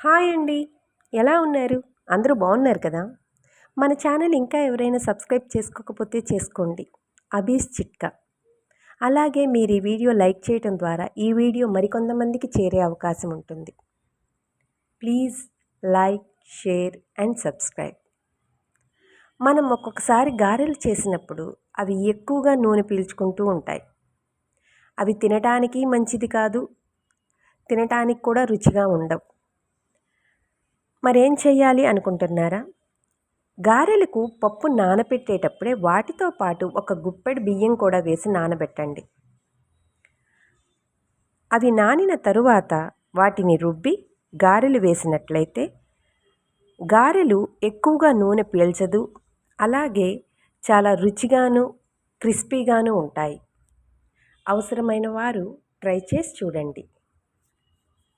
Hi అండి. ఎలా ఉన్నారు? అందరూ బాగున్నారు కదా? మన ఛానల్ ఇంకా ఎవరైనా సబ్స్క్రైబ్ చేసుకోకపోతే చేసుకోండి. అబీస్ చిట్కా. అలాగే మీరు ఈ వీడియో లైక్ చేయడం ద్వారా ఈ వీడియో మరికొంతమందికి చేరే అవకాశం ఉంటుంది. Please like share and subscribe. మనం ఒక్కొక్కసారి గారెలు చేసినప్పుడు అవి ఎక్కువగా నూనె పీల్చుకుంటూ ఉంటాయి. అవి తినటానికి మంచిది కాదు. తినటానికి కూడా రుచిగా ఉండవు. మరేం చేయాలి అనుకుంటున్నారా? గారెలకు పప్పు నానబెట్టేటప్పుడే వాటితో పాటు ఒక గుప్పెడు బియ్యం కూడా వేసి నానబెట్టండి. అవి నానిన తరువాత వాటిని రుబ్బి గారెలు వేసినట్లయితే గారెలు ఎక్కువగా నూనె పీల్చదు అలాగే చాలా రుచిగాను క్రిస్పీగాను ఉంటాయి. అవసరమైన వారు ట్రై చేసి చూడండి.